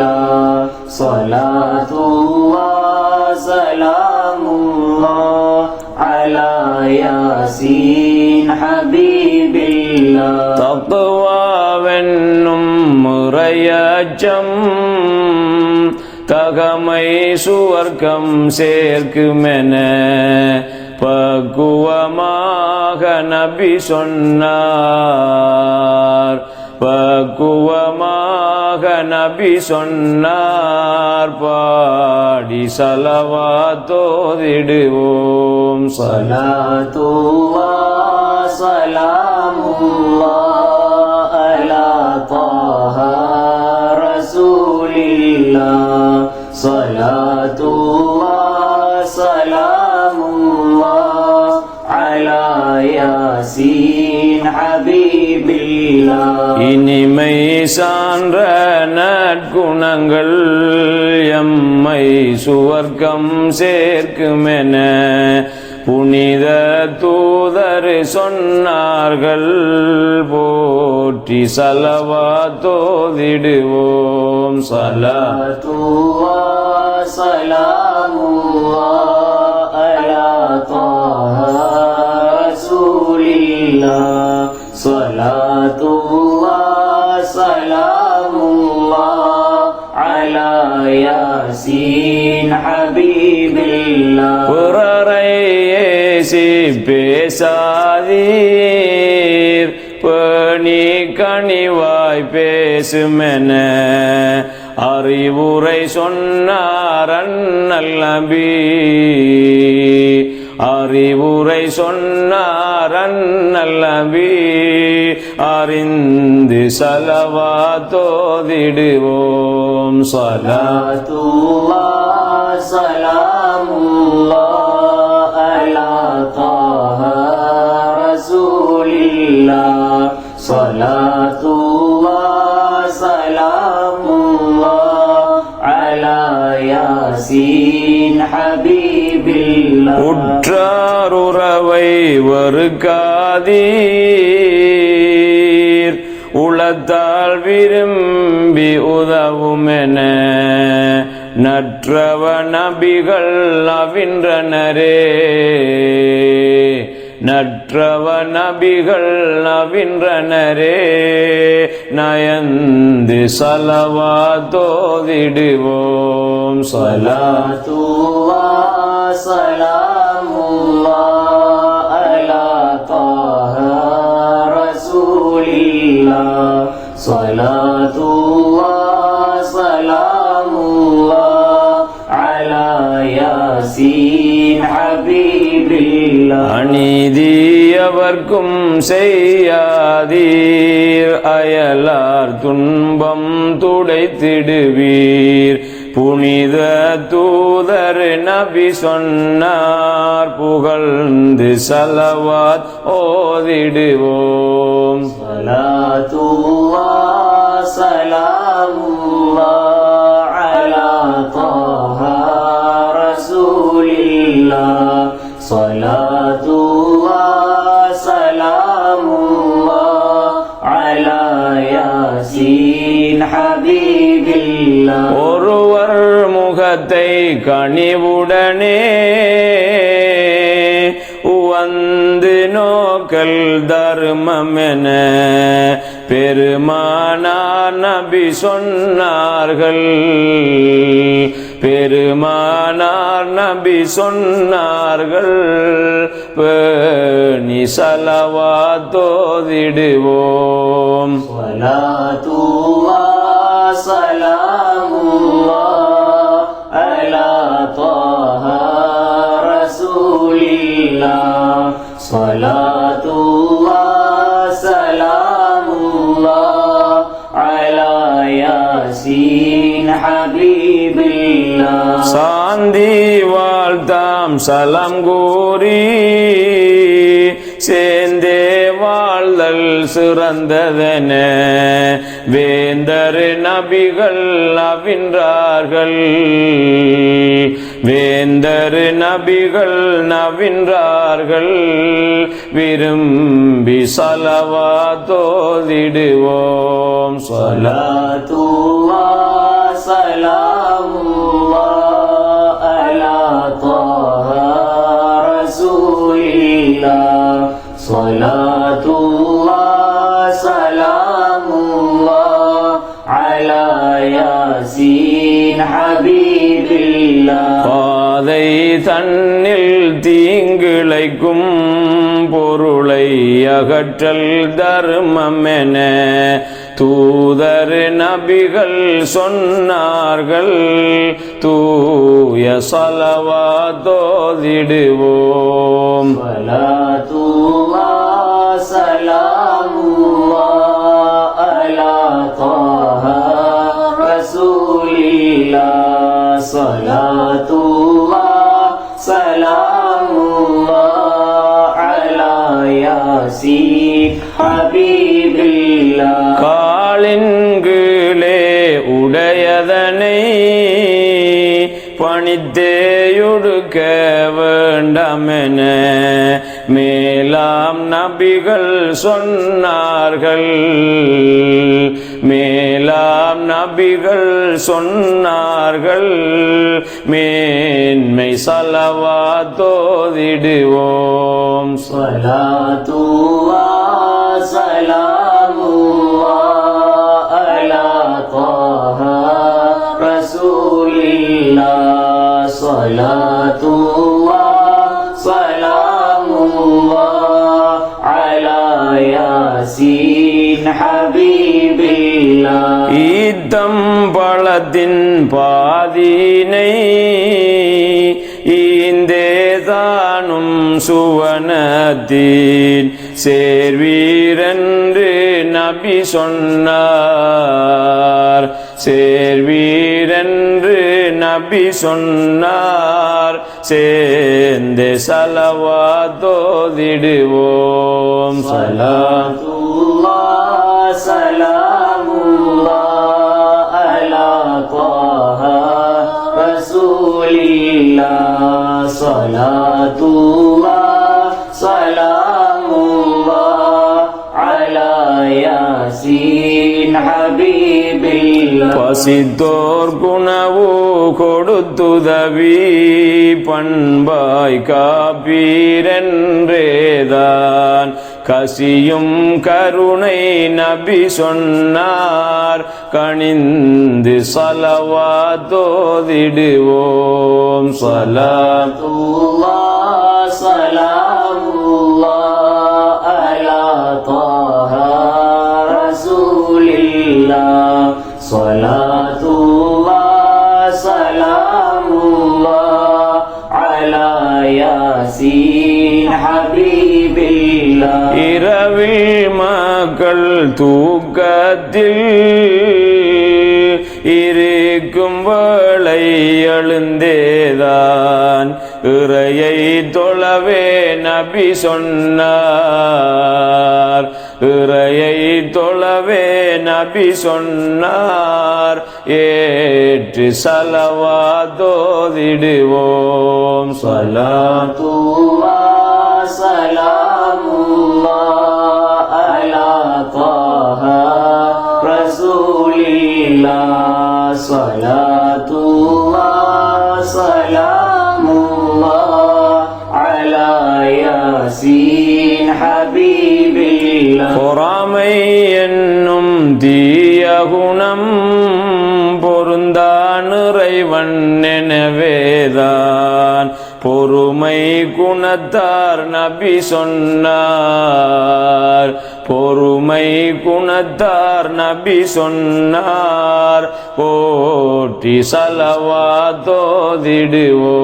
الله صلاة الله سلام الله على ياسين حبيب الله தத்துவாவென்னும் முறையச்சம் தகமை சுவர்க்கம் சேர்க்குமென பக்குவமாக நபி சொன்னார் பக்குவமாக நபி சொன்னார். பாடி சலவா தோதிடுவோம். சலாத்துவா சலாமுல்லா அலா தாஹ ரசூலில்லா. சலாத்துவா சலாமுல்லா அலா யாசீன் ஹபீ இனிமை சான்ற நற்குணங்கள் எம்மை சுவர்க்கம் சேர்க்குமென புனித தூதர் சொன்னார்கள். போற்றி சலவா தோதிடுவோம். சலா. தூவா சலாமுவா அலா தா صلاة الله سلام الله على ياسين حبيب الله பிறரை ஏசி பேசாதீர் பணி கனிவாய் பேசுமென அறிவுரை சொன்னார் அண்ணல் நபி அறிவுரை சொன்னார் அலநல்லபி அறிந்து சலவா தோதிடுவோம். சலா சலாமுல்லா. கதீர் உளத்தால் விரும்பி உதவுமென நற்றவ நபிகள் அவின்றனரே. நற்றவ நபிகள் அவின்றனரே. நயந்து சலவா தோதிடுவோம் சலா தூவா சலா صلاة الله سلام الله على ياسين حبيب الله அநீதியவர்க்கும் செய்யாதீர் அயலார் துன்பம் துடைத்திடுவீர் புனித தூதர் நபி சொன்னார் புகழ்ந்து சலவாத் ஓதிடுவோம். சலாத்துவா சலாமு கருத்தை கனிவுடனே உவந்து நோக்கல் தர்மமென பெருமானார் நபி சொன்னார்கள். பெருமானார் நபி சொன்னார்கள் நீ சலவா தோதிடுவோம். சலா ஏந்தி வாழ்த்தாம் சலம் கூறி சேர்ந்தே வாழ்தல் சிறந்ததென. வேந்தர் நபிகள் நவின்றார்கள் வேந்தர் நபிகள் நவின்றார்கள். விரும்பி சலவா தோதிடுவோம். சலா தூவா சலாமுவா தன்னில் தீங்கிழைக்கும் பொருளை அகற்றல் தர்மமென. தூதர் நபிகள் சொன்னார்கள் தூய சலவா தோதிடுவோம். சலாத்து காலின்கீழே உடையதனை பணித்தேயுடுக்க வேண்டாமென மேலாம் நபிகள் சொன்னார்கள். மேலா நபிகள் சொன்னார்கள் மேன்மை சலவா தோதிடுவோம். சலாத்துவா சலாமுவா அலா தாஹா ரசூலில்லா சலாத்துவா. ஈத்தம் பழத்தின் பாதினை ஈந்தேதானும் சுவனத்தின் சேர்வீரன்று நபி சொன்னார். சேர்வீரன்று நபி சொன்னார். சேர்ந்து சலவா தோதிடுவோம் சலா சலா பசித்தோர் குணவு கொடுத்துதவி பண்பாய் காப்பீரென்றேதான் கசியும் கருணை நபி சொன்னார் கணிந்து சலவா தோதிடுவோம் சலாம் الله سلام الله على طه மக்கள் தூக்கத்தில் இருக்கும் வேளை எழுந்தேதான் இறையை தொழவே நபி சொன்னார். இறையை தொழவே நபி சொன்னார். ஏற்று சலவா தோதிடுவோம் சலா தூவா சலாமுல்லா. குணத்தார் நபி சொன்னார். பொறுமை குணத்தார் நபி சொன்னார். போட்டி சலவா தோதிடுவோம்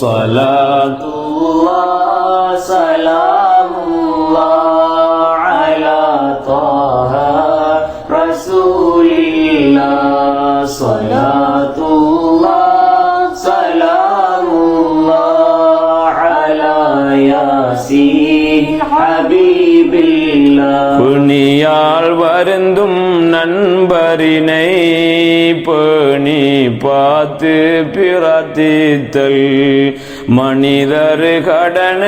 சலாத்துல்லா சலாமுல்லா அலா தோ அருந்தும் நண்பரினை பேணி பார்த்து பிரார்த்தித்தல். மனிதர் கடன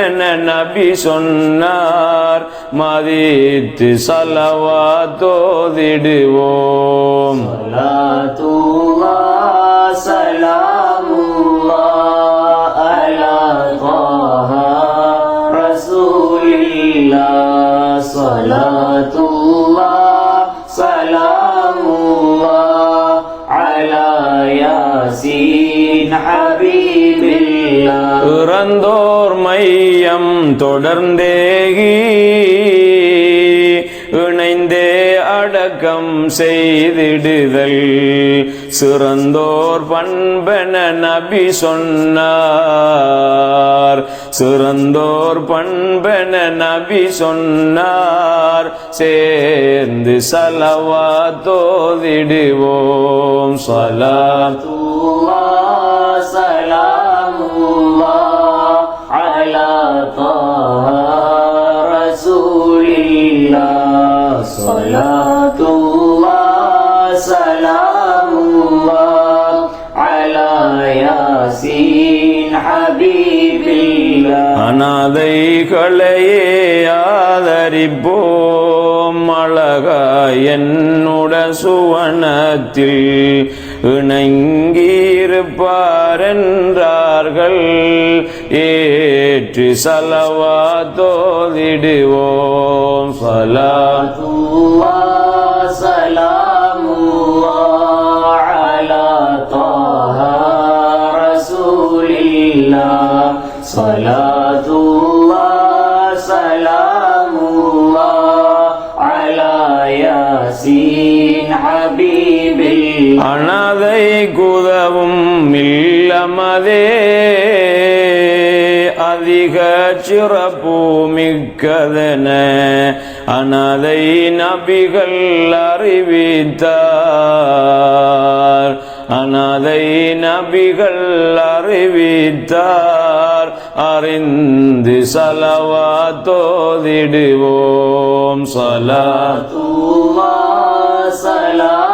நபி சொன்னார் மதித்து சலவா தோதிடுவோம். சலாம் மறந்தோர் மையம் தொடர்ந்தேகி இணைந்தே அடக்கம் செய்திடுதல். சிறந்தோர் பண்பென நபி சொன்னார். சிறந்தோர் பண்பென நபி சொன்னார். சேர்ந்து சலவா தோதிடுவோம். சலா சலா الله صلاة الله سلام الله على ياسين حبيب الله அனாதைகளையே ஆதரிப்போம் அழகா என்னுட சுவனத்தில் இணங்கியிருப்பார் ஏற்று சலவா தோதிடுவோம். சலா. சிறப்பு மிக்கதென. அனதை நபிகள் அறிவித்தார். அனதை நபிகள் அறிவித்தார். அறிந்து சலவா தோதிடுவோம். சலா சலா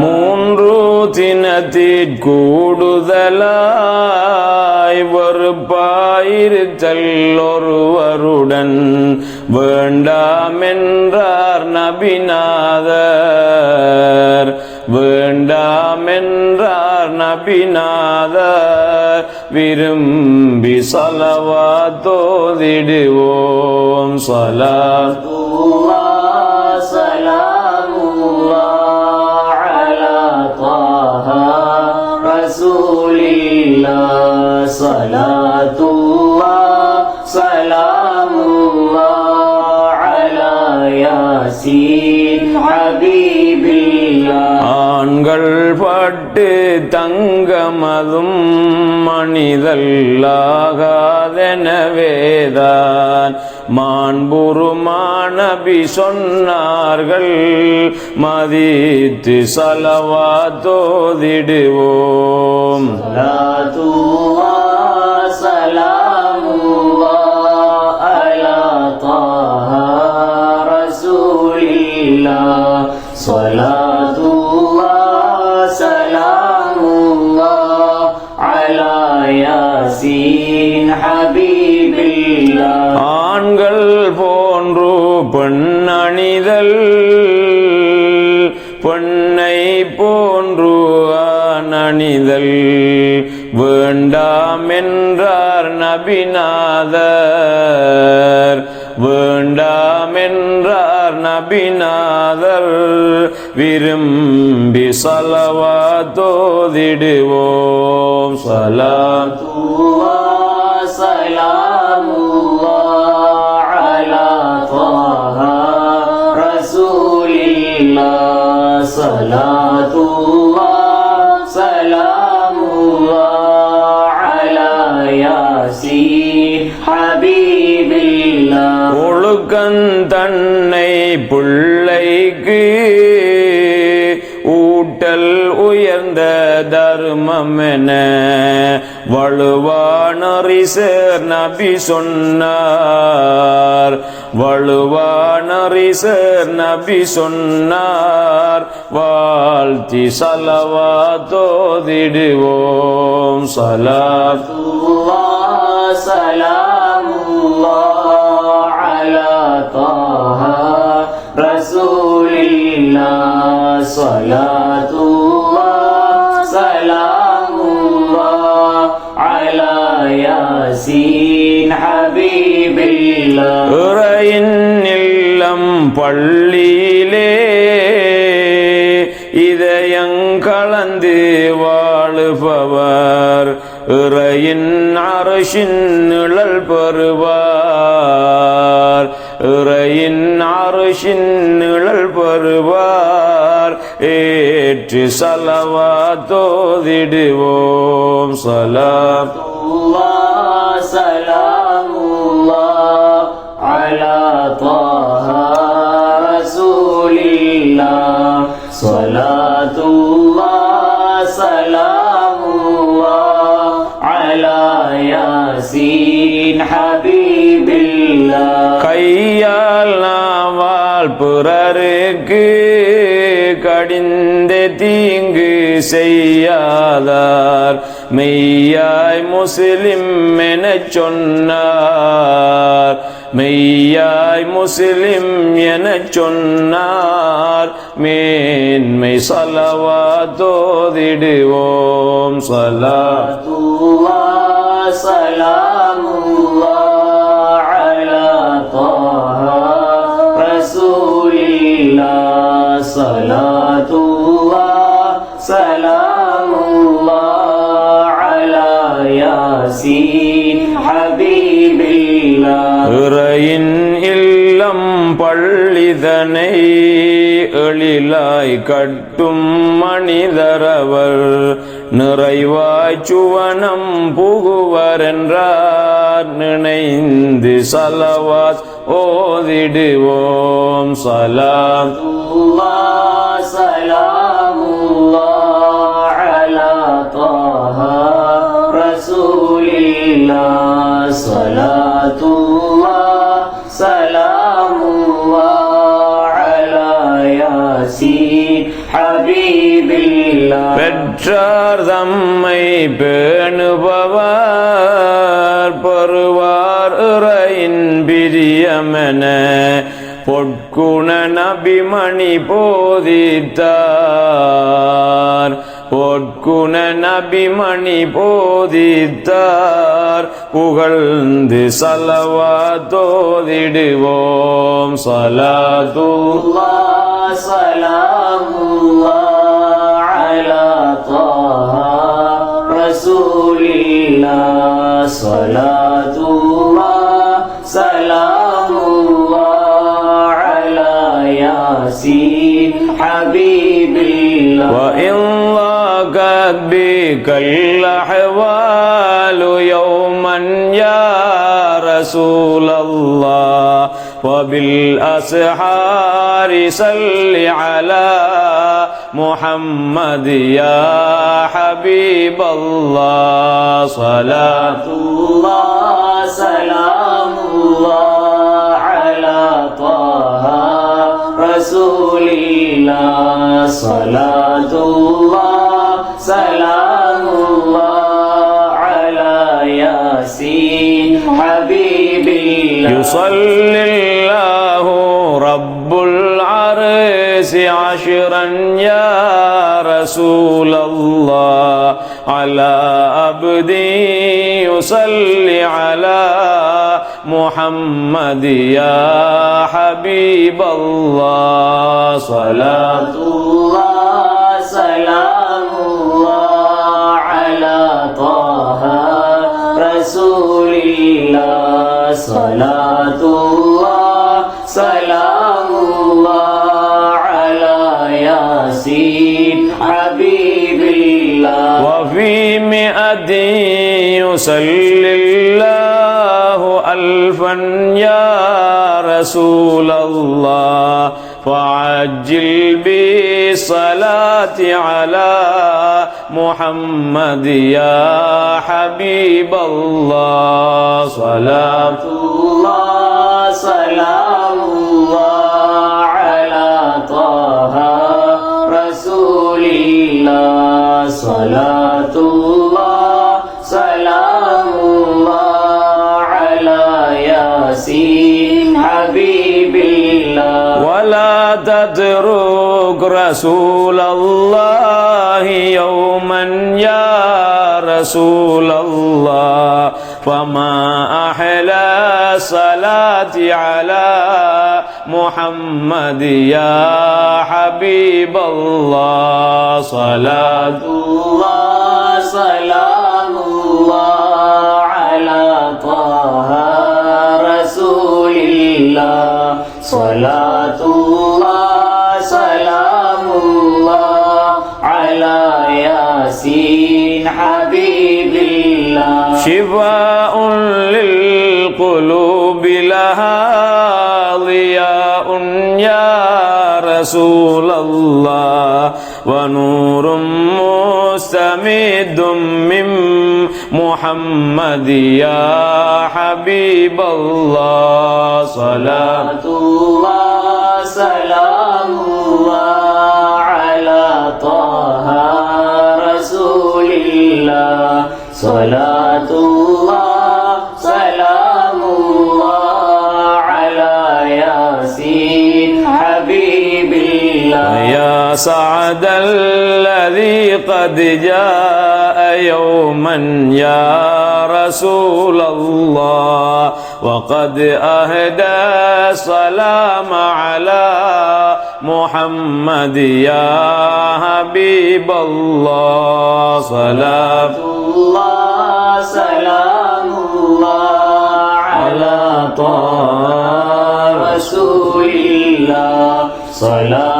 மூன்று தினத்திற்கூடுதலாய் வெறுப்பாயிருத்தல் ஒருவருடன் வேண்டாமென்றார் நபிநாதர் வேண்டாமென்றார் நபிநாதர் விரும்பி சலவா தோதிடுவோம் சலா தங்கள் பட்டு தங்கமதும் மனிதல்லாகாதெனவேதான். மாண்புருமானபி சொன்னார்கள் மதித்து சலவா தோதிடுவோம். சலா செய்தல் வேண்டாம் என்றார் நபிநாதர். வேண்டாம் என்றார் நபிநாதர். விரும்பி சலவா தோதிடுவோம். சலா சலாம் தர்மமென வலுவானறி சேர் நபி சொன்னார். வலுவானறி சேர் நபி சொன்னார். வாழ்த்தி சலவா தோதிடுவோம். சலாத்துல்லா சலாமுல்லா அலா ரசூலில்லா சலா அரிஷின் நிழல் பெறுவார். இறையின் அரிஷின் நிழல் பெறுவார். ஏற்று சலவா தோதிடுவோம். சலாம். சலாமுல்லா அலா தாஹா ரசூலில்லா ياسين حبيب الله கையால் நாவால் பிறருக்கு கடிந்த தீங்கு செய்யாதார் மெய்யாய் முஸ்லிம் எனச் சொன்னார் மெய்யாய் முஸ்லிம் எனச் சொன்னார் மேன்மை சலவா தோதிடுவோம் சலா الله سلام الله على طه رسول الله صلاة الله سلام الله على ياسين حبيب الله இறையின் இல்லம் பள்ளிதனை எழிலாய் கட்டும் மனிதரவர் நிறைவாய் சுவனம் புகுவரென்றார். நினைந்து சலவாஸ் ஓதிடுவோம். சலாம். சலாமுல்லா அலா தாஹா ரசூலில்லா சலாத்துல்லா சலாமுல்லா அலா யாசீ பெற்றார் தம்மை பேணுபவர் பெறுவார் இறையின் பிரியமென பொற்குண நபிமணி போதித்தார். பொற்குண நபிமணி போதித்தார். புகழ்ந்து சலவா தோதிடுவோம். சலதுல்லா சலாமுல்லா. صلاة الله سلام الله على ياسين حبيب الله. وإن ضاقت بك الأحوال يوما يا رسول الله وبالأسحار صل على محمد يا حبيب الله. صلاة الله سلام الله على طه رسول الله. صلاة الله سلام الله على ياسين حبيب الله. يصلي الله رب العرش عشرا يا رسول الله على عبدي يصلي على محمد يا حبيب الله. صلاة الله سلام الله على طه رسول الله. صلاة الله وفي مئة يصلي الله ألفا يا رسول الله فعجل بالصلاة على محمد يا حبيب الله. صلاة الله سلام رسول الله يوما يا رسول الله فما أحلى الصلاة على محمد يا حبيب الله. صلاة الله سلام الله على طه رسول الله. صلاة الله رسول الله ونور مستمد من محمد يا حبيب الله. صلاة الله سلام الله على طه رسول الله. صلاة الله سعد الذي قد جاء يوما يا رسول الله وقد أهدى السلام على محمد يا حبيب الله. صلاة الله سلام الله على طه رسول الله. صلاة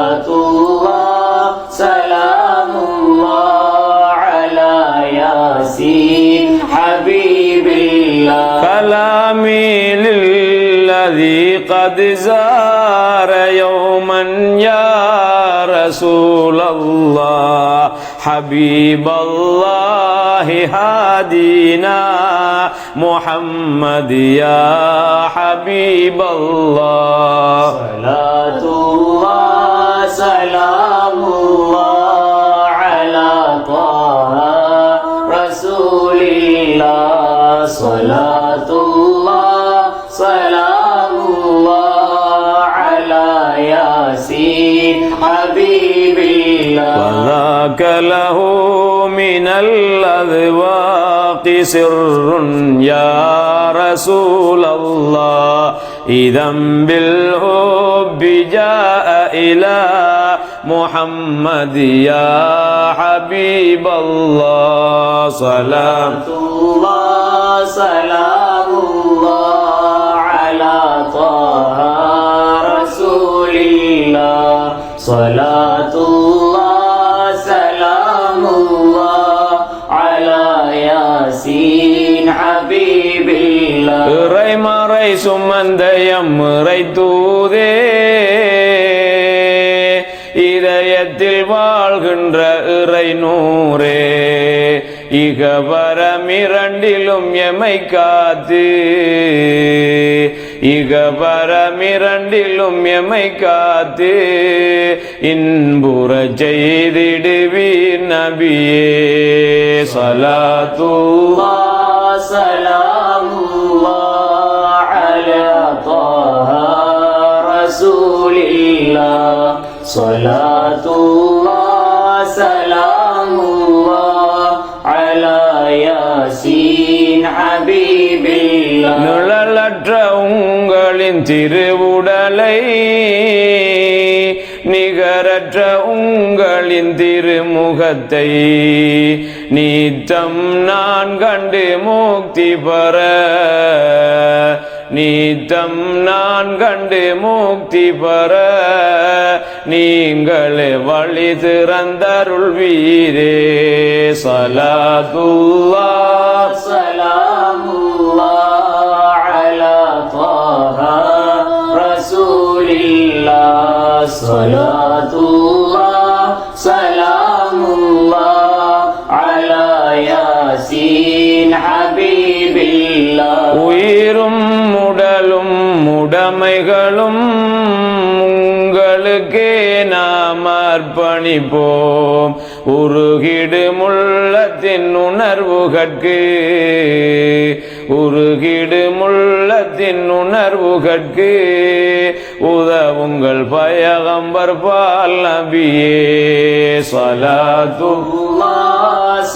زار يوما يا رسول الله. حبيب الله هادينا محمد يا حبيب الله. صلاة الله سلام الله على طه رسول الله. صلاة الله سلام وذاك له من الأذواق سر يا رسول الله. إذا بالحب جاء إلى محمد يا حبيب الله. سلام. الله سلام الله على طه رسول الله. صلاة الله இறைமறை சுமந்த எம்முறை தூதே இதயத்தில் வாழ்கின்ற இறை நூரே இகபரமிரண்டிலும் எமை காத்து. இகபரமிரண்டிலும் எமை காத்து. இன்புற செய்திடுவி நபியே. சலா தூ சலா صلاة الله سلام الله على ياسين حبيب الله நிழலற்ற உங்களின் திருவுடலை நிகரற்ற உங்களின் திருமுகத்தை நீத்தம் நான் கண்டு முக்தி பெற நீத்தம் நான் கண்டு முக்தி பெற நீங்கள் வழி திறந்தருள் வீரே. சலாதுல்லா. சலாமுல்லா அலா தாஹா ரசூலில்லா சலா பணிப்போம் உருகிடு முள்ளத்தின் உணர்வுகட்கு. உருகிடு முள்ளத்தின் உணர்வுகட்கு. உதவுங்கள் பயகம்பர் பால் நபியே. சலாத்து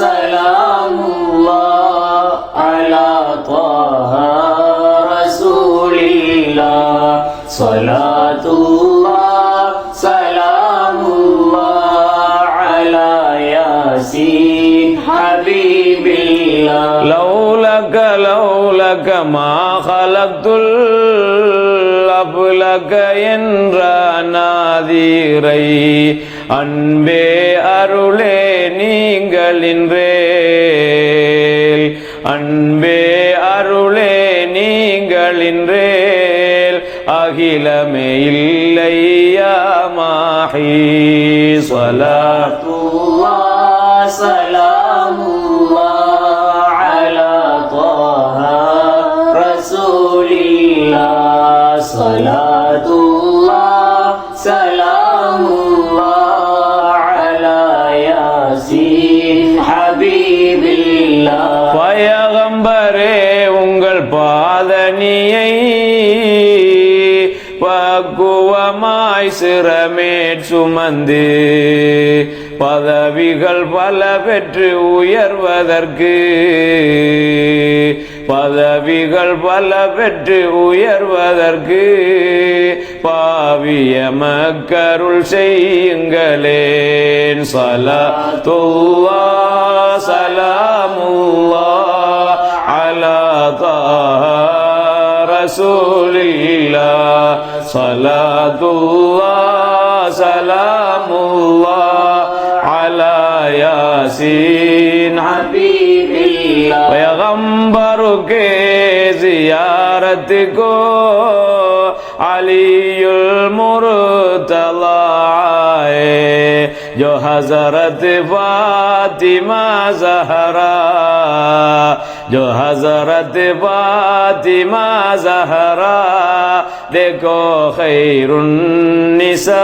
சலாமுல்லா அலா ரசூலில்லா. சலாத்து ما خلقت الأفلك என்ற நாதீரை அன்பே அருளே நீங்களின்றேல் அன்பே அருளே நீங்களின்றேல் அகிலமே இல்லையா மாஹி சொலாத் الله பக்குவமாய் சிரமேற் சுமந்து பதவிகள் பல பெற்று உயர்வதற்கு பதவிகள் பல பெற்று உயர்வதற்கு பாவிய மக்கருள் செய்யுங்களேன். சலாத்துல்லா சலாமுல்லா. رسول الله. صلاة الله سلام الله على ياسين. حبيب الله ويغمبرك زيارتكم علي المرتضى. جو حضرت فاطمہ زہرہ جو حضرت فاطمہ زہرا دیکھو خیر النساء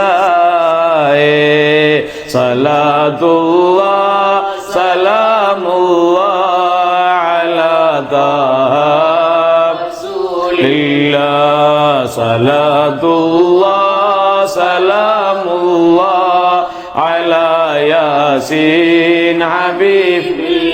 صلاة اللہ سلام اللہ علی طاہا رسول اللہ صلاة اللہ سلام اللہ علی یاسین حبیب۔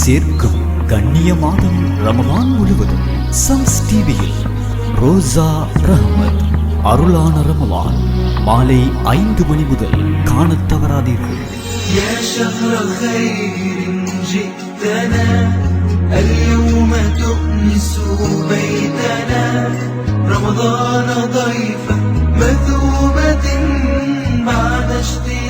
சேர்க்கும் கண்ணிய மாதம் ரமலான் முழுவதும் சம்ஸ் டிவியில் ரோசா ரஹ்மத் அருளான ரமலான் மாலை ஐந்து மணி முதல் காணத் தவறாதீர்கள் يا شهر خير جئتنا اليوم تؤنس بيتنا رمضان ضيفا مثوبة بعد اشتياق